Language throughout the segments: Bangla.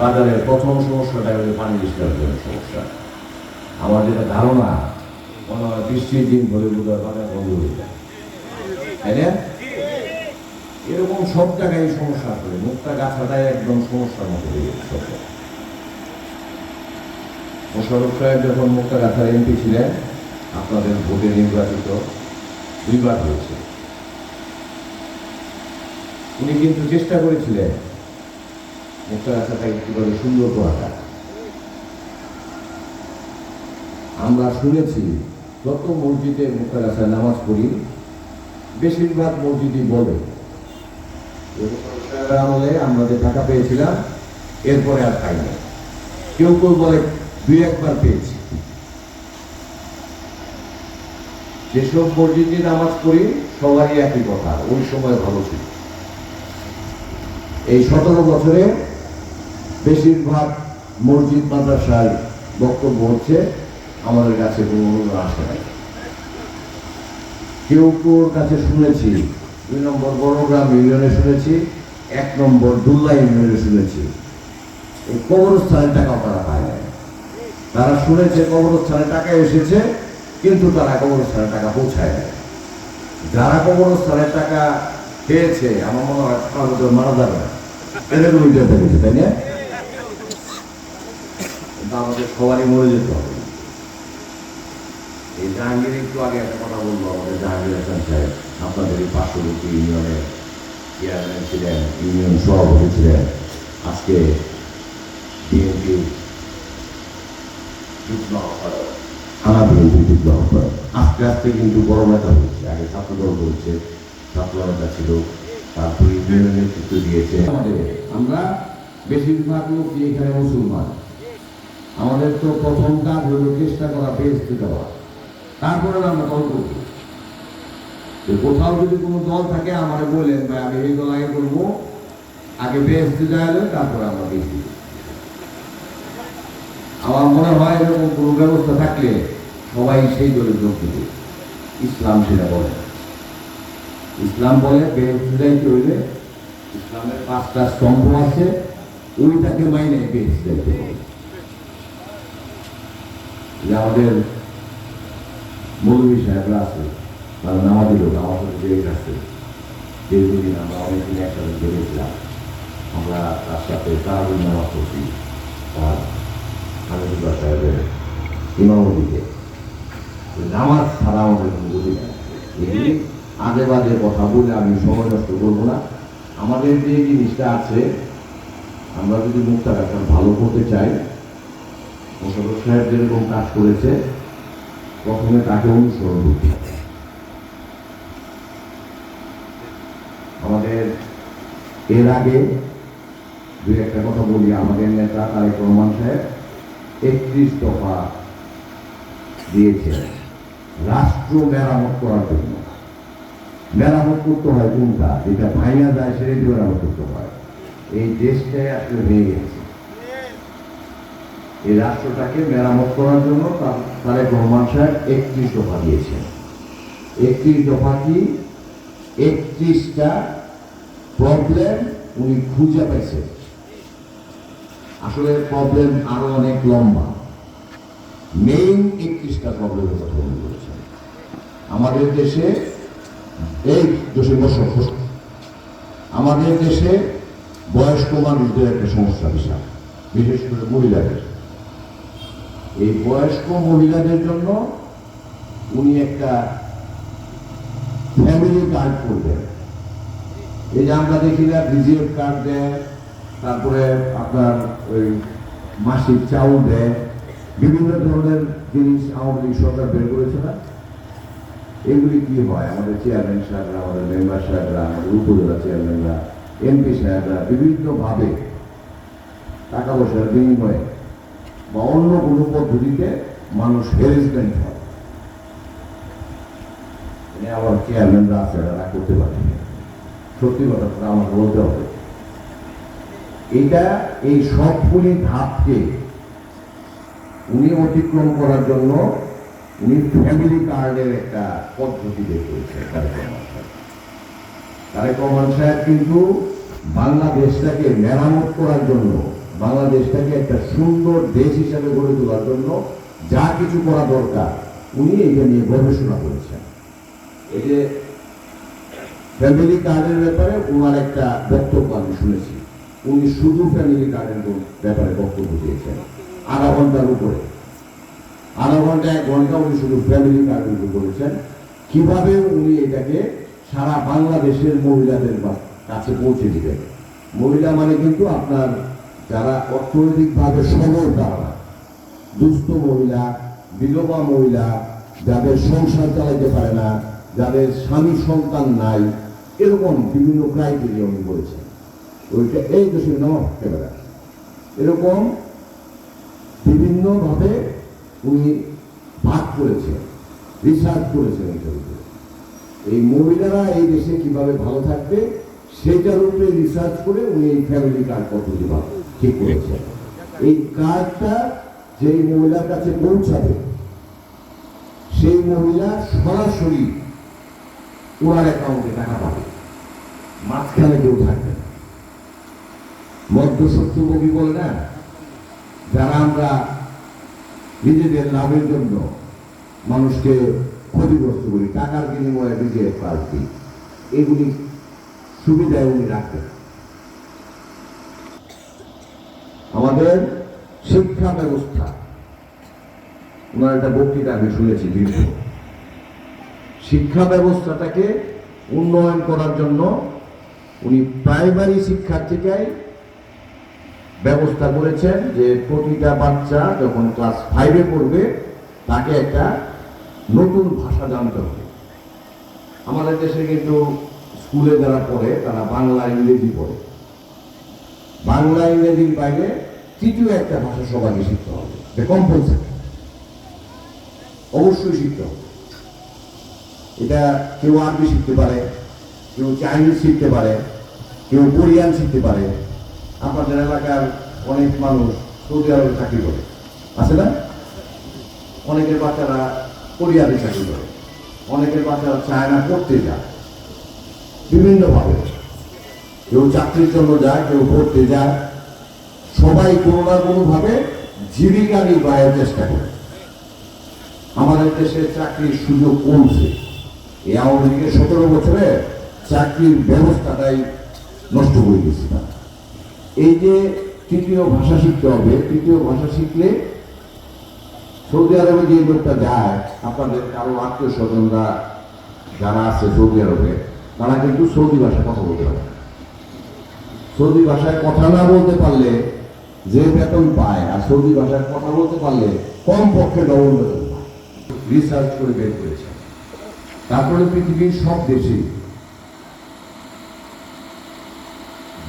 বাজারের প্রথম সমস্যাটা হলো পানি নিষ্কাশনের সমস্যা। আমার যেটা ধারণা, মনে হয় বৃষ্টির দিন ধরে বোধহয় পানি বন্ধ হয়ে যায়। এরকম সব জায়গায় সমস্যা আসলে। মুক্তা গাছাটাই একদম সমস্যার মতো হয়ে গেছে মোশারফ সাহেব যখন মুক্তা গাছার এমপি ছিলেন, আপনাদের ভোটে নির্বাচিত দুইবার হয়েছে। উনি কিন্তু চেষ্টা করেছিলেন মুক্তা গাছাটাকে কীভাবে সুন্দর করা যায় আমরা শুনেছি, যত মসজিদে মুক্তা গাছায় নামাজ পড়ি, বেশিরভাগ মসজিদই বলে। আমলে আমরা যে টাকা পেয়েছিলাম, এরপরে আর পাই না। কেউ কেউ বলে, দুই একবার পেয়েছি। যেসব মসজিদে নামাজ পড়ি, সবারই একই কথা, ওই সময় ভালো ছিল। এই সতেরো বছরে বেশিরভাগ মসজিদ মাদ্রাসার বক্তব্য হচ্ছে, আমাদের কাছে কোনো অনুদান আসে নাই। কেউ কেউ কাছে শুনেছি, দুই নম্বর বড়গ্রাম ইউনিয়নে শুনেছি, এক নম্বর দুল্লা ইউনিয়নে শুনেছি, এই কবরস্থানের টাকা তারা পায় নাই। তারা শুনেছে কবরস্থানে টাকা এসেছে, কিন্তু তারা কবরস্থানের টাকা পৌঁছায় নাই। যারা কবরস্থানের টাকা পেয়েছে, আমার মনে হয় মারা যাবে না। এরকম ইন্টার পেয়েছে তাই না? আমাদের সবারই মরে যেতে হবে। এই জাহাঙ্গীর একটু আগে একটা কথা বলব আমাদের জাহাঙ্গীর হাসান সাহেব। আপনাদের এই পার্শ্ববর্তী ইউনিয়নের চেয়ারম্যান ছিলেন ইউনিয়ন সভাপতি ছিলেন। আজকে বিএনপি যুগ্ম আহ্বায়ক থানা যুগ্ম আহ্বায়ক। আস্তে আস্তে কিন্তু বড় নেতা হচ্ছে আগে ছাত্রদল বলছে ছাত্র নেতা ছিল তারপরে ইউনিয়নের নেতৃত্ব দিয়েছে। আমাদের আমরা বেশিরভাগ লোক এখানে মুসলমান। আমাদের তো প্রথম কাজ হলো চেষ্টা করা বেস্ট দেওয়া। তারপরে আমরা দল করব। কোথাও যদি কোনো দল থাকে, আমার বলেন, ভাই, আমি এই দল আগে করব, আগে বেস্ট দেওয়া তারপরে আমরা বেশি আমার মনে হয় এরকম কোনো ব্যবস্থা থাকলে সবাই সেই দলে যোগ দিবে। ইসলাম সেটা বলে ইসলাম বলে বেহস্তাইতে হইলে? ইসলামের পাঁচটা স্তম্ভ আছে, ওইটাকে মাইনে বেহস্তাইতে বলে আমাদের মৌলবী সাহেবরা আছে, তারা নামাজি লোক আমার সাথে জেগে আছে দীর্ঘদিন আমরা অনেকদিন একসাথে জেগেছিলাম আমরা তার সাথে তারাবির নামাজ পড়ছি, তার হামিদুল্লাহ সাহেবের ইমামতিতে। তো নামাজ ছাড়া আমাদের কোনো গতি নেই। এগুলি আগে বাজে কথা বলে আমি সময় করব না। আমাদের যে জিনিসটা আছে, আমরা যদি মুক্তা রাখার ভালো করতে চাই সাহেব যেরকম কাজ করেছে, প্রথমে তাকে অনুসরণ করতে হবে। আমাদের এর আগে দুই একটা কথা বলি, আমাদের নেতা তারেক রহমান সাহেব একত্রিশ দফা দিয়েছেন রাষ্ট্র মেরামত করার জন্য। মেরামত করতে হয় কোনটা? যেটা ভাইয়া যায় সেটাই মেরামত করতে হয়। এই দেশটাই আসলে ভেঙে গেছে। এই রাষ্ট্রটাকে মেরামত করার জন্য তার- তারেক রহমান সাহেব একত্রিশ দফা দিয়েছেন। একত্রিশ দফা কি? একত্রিশটা প্রবলেম উনি খুঁজে পাইছেন। আসলে প্রবলেম আরও অনেক লম্বা। মেইন একত্রিশটা প্রবলেমের কথা উনি বলেছেন। আমাদের দেশে এই বসবাস করছে। আমাদের দেশে বয়স্ক মানুষদের একটা সমস্যা বিশাল। বিশেষ করে মহিলাদের। এই বয়স্ক মহিলাদের জন্য উনি একটা ফ্যামিলি কার্ড করবেন। এই যে আমরা দেখি না ভিজিট কার্ড দেয়, তারপরে আপনার ওই মাসিক চাউল দেয়। বিভিন্ন ধরনের জিনিস আওয়ামী সরকার বের করেছে না? এগুলি কি হয়? আমাদের চেয়ারম্যান সাহেবরা, আমাদের মেম্বার সাহেবরা, আমাদের উপজেলা চেয়ারম্যানরা এমপি সাহেবরা বিভিন্নভাবে টাকা পয়সার বিনিময়ে বা অন্য কোনো পদ্ধতিতে মানুষ হ্যারেসমেন্ট হয়। আবার চেয়ারম্যানরা আছে এরা করতে পারে। সত্যি কথা আমার বলতে হবে। এটা এই সবগুলি ধাপকে উনি অতিক্রম করার জন্য উনি ফ্যামিলি কার্ডের একটা পদ্ধতি বের করেছে তারেক রহমান সাহেব কিন্তু বাংলাদেশটাকে মেরামত করার জন্য বাংলাদেশটাকে একটা সুন্দর দেশ হিসাবে গড়ে তোলার জন্য যা কিছু করা দরকার, উনি এটা নিয়ে গবেষণা করেছেন। এই যে ফ্যামিলি কার্ডের ব্যাপারে ওনার একটা বক্তব্য আমি শুনেছি। উনি শুধু ফ্যামিলি কার্ডের ব্যাপারে বক্তব্য দিয়েছেন, আধা ঘণ্টার উপরে। আধা ঘণ্টা, এক ঘণ্টা উনি শুধু ফ্যামিলি কার্ডের উপর বলেছেন। কীভাবে উনি এটাকে সারা বাংলাদেশের মহিলাদের কাছে পৌঁছে দিবেন? মহিলা মানে কিন্তু আপনার যারা অর্থনৈতিকভাবে সবল তারা। দুস্থ মহিলা, বিধবা মহিলা, যাদের সংসার চালাইতে পারে না, যাদের স্বামী সন্তান নাই, এরকম বিভিন্ন ক্রাইটেরিয়া উনি বলেছেন। ওইটা এই দেশের নাম ক্যামেরা এরকম বিভিন্নভাবে উনি ভাগ করেছেন রিসার্চ করেছেন উপরে এই মহিলারা এই দেশে কীভাবে ভালো থাকবে, সেটার উপরে রিসার্চ করে উনি এই ফ্যামিলি কার্ড পদ্ধতি বা- ঠিক করেছেন এই কার্ডটা যেই মহিলার কাছে পৌঁছাবে, সেই মহিলা সরাসরি ওনার অ্যাকাউন্টে টাকা পাবে। মাঝখানে কেউ থাকবে না। মধ্যসত্যভোগী বলে না, যারা আমরা নিজেদের লাভের জন্য মানুষকে ক্ষতিগ্রস্ত করি, টাকার বিনিময়ে নিজের দিই, এগুলি সুবিধায় উনি রাখবেন আমাদের শিক্ষা ব্যবস্থা। ওনার একটা বক্তৃতা আমি শুনেছি দীর্ঘ। শিক্ষা ব্যবস্থাটাকে উন্নয়ন করার জন্য উনি প্রাইমারি শিক্ষার থেকে ব্যবস্থা করেছেন যে প্রতিটা বাচ্চা যখন ক্লাস ফাইভে পড়বে, তাকে একটা নতুন ভাষা জানতে হবে। আমাদের দেশে কিন্তু স্কুলে যারা পড়ে, তারা বাংলা, ইংরেজি পড়ে। বাংলা, ইংরেজির বাইরে তৃতীয় একটা ভাষা সবাইকে শিখতে হবে কম্পালসারি অবশ্যই শিখতে হবে। এটা কেউ আরবি শিখতে পারে, কেউ চাইনিজ শিখতে পারে, কেউ কোরিয়ান শিখতে পারে। আপনাদের এলাকার অনেক মানুষ সৌদি আরবে চাকরি করে। আছে না? অনেকের বাচ্চারা কোরিয়াতে চাকরি করে। অনেকের বাচ্চারা চায়না পড়তে যায়। বিভিন্নভাবে। কেউ চাকরির জন্য যায়, কেউ পড়তে যায়। সবাই কোনো না কোনোভাবে জীবিকা নির্বাহের চেষ্টা করে। আমাদের দেশে চাকরির সুযোগ কমছে। এই আওয়ামী লীগের সতেরো বছরে চাকরির ব্যবস্থাটাই নষ্ট হয়ে গেছে। এই যে তৃতীয় ভাষা শিখতে হবে, তৃতীয় ভাষা শিখলে সৌদি আরবে যে লোকটা যায়, আপনাদের কারও আত্মীয় স্বজনরা যারা আছে সৌদি আরবে, তারা কিন্তু সৌদি ভাষায় কথা বলতে পারে সৌদি ভাষায় কথা না বলতে পারলে যে বেতন পায়, আর সৌদি ভাষায় কথা বলতে পারলে কম পক্ষে ডবল বেতন রিসার্চ করে বের করেছে। তারপরে পৃথিবীর সব দেশেই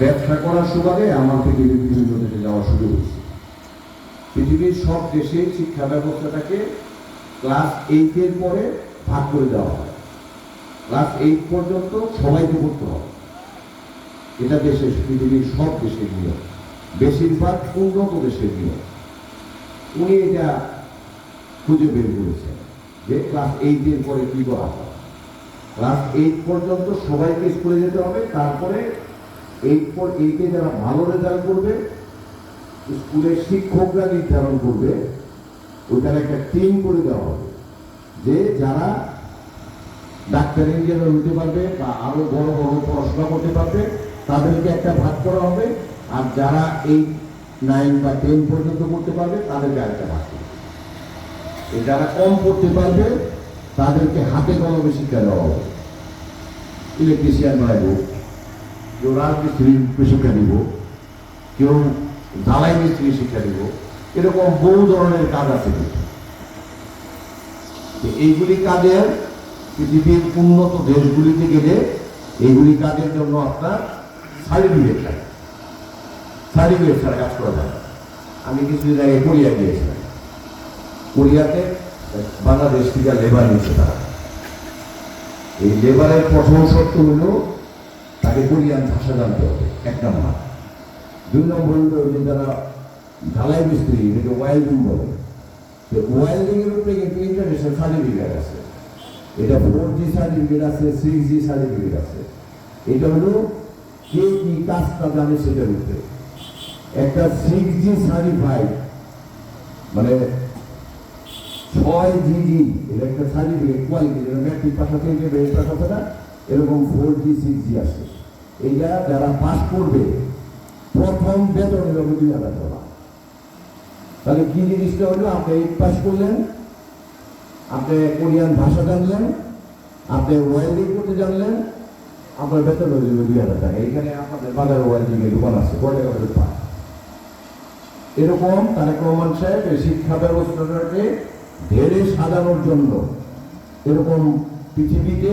ব্যবসা করার সুবাদে আমার পৃথিবীর বিভিন্ন দেশে যাওয়ার সুযোগ হয়েছে। পৃথিবীর সব দেশে শিক্ষা ব্যবস্থাটাকে ক্লাস এইটের পরে ভাগ করে দেওয়া হয়। ক্লাস এইট পর্যন্ত সবাইকে পড়তে হবে। এটা দেশের, পৃথিবীর সব দেশের নিয়ম বেশিরভাগ উন্নত দেশের নিয়ম উনি এটা খুঁজে বের করেছেন যে ক্লাস এইটের পরে কি করা হয়। ক্লাস এইট পর্যন্ত সবাইকে স্কুলে যেতে হবে, তারপরে এইট পর এইটে যারা ভালো রেজাল্ট করবে, স্কুলের শিক্ষকরা নির্ধারণ করবে ওইখানে একটা টিম করে দেওয়া হবে যে যারা ডাক্তার ইঞ্জিনিয়ার হতে পারবে বা আরও বড় বড় পড়াশোনা করতে পারবে, তাদেরকে একটা ভাগ করা হবে। আর যারা এই নাইন বা টেন পর্যন্ত করতে পারবে, তাদেরকে আরেকটা ভাগ যারা কম পড়তে পারবে, তাদেরকে হাতে কলমে শিক্ষা দেওয়া হবে। ইলেকট্রিশিয়ান বানাইব, কেউ রাজমিস্ত্রি শিক্ষা দিব, কেউ ঢালাই মিস্ত্রি শিক্ষা দিব, এরকম বহু ধরনের কাজ আছে এইগুলি কাজের পৃথিবীর উন্নত দেশগুলিতে গেলে এইগুলি কাজের জন্য আপনার সার্টিফিকেট লাগে সার্টিফিকেট ছাড়া কাজ করা যায়। আমি কিছুদিন আগে কোরিয়া গিয়েছিলাম। কোরিয়াতে বাংলাদেশ থেকে লেবার নিচ্ছে তারা। এই লেবারের প্রথম শর্ত হলো তাকে কোরিয়ান ভাষা জানতে হবে, এক নম্বর। দুই নম্বর হলো যে যারা ঢালাই মিস্ত্রি, এটাকে ওয়েল্ডিং বলে। তো এর উপরে কিন্তু ইন্টারন্যাশনাল সার্টিফিকেট আছে। এটা ফোর জি সার্টিফিকেট আছে সিক্স জি সার্টিফিকেট আছে। এটা হলো কে কি কাজটা জানে সেটার উপরে। একটা সিক্স জি সার্টিফাইড মানে ছয় জিজি এর একটা সার্টিফিকেট কোয়ালিটি যেটা পাশ পাশ না এরকম ফোর জি সিক্স জি আছে। এইটা যারা পাস করবে, প্রথম বেতন হলো দুই হাজার টাকা। তাহলে কি জিনিসটা হলো? আপনি এইট পাস করলেন, আপনি কোরিয়ান ভাষা জানলেন, আপনি ওয়েল্ডিং করতে জানলেন, আপনার বেতন হয়ে যাবে দুই হাজার টাকা। এখানে আপনাদের বাজার ওয়েল্ডিং এর দোকান আছে কয় টাকা এরকম তারেক রহমান সাহেব এই শিক্ষা ব্যবস্থাটাকে ঢেলে সাজানোর জন্য এরকম পৃথিবীতে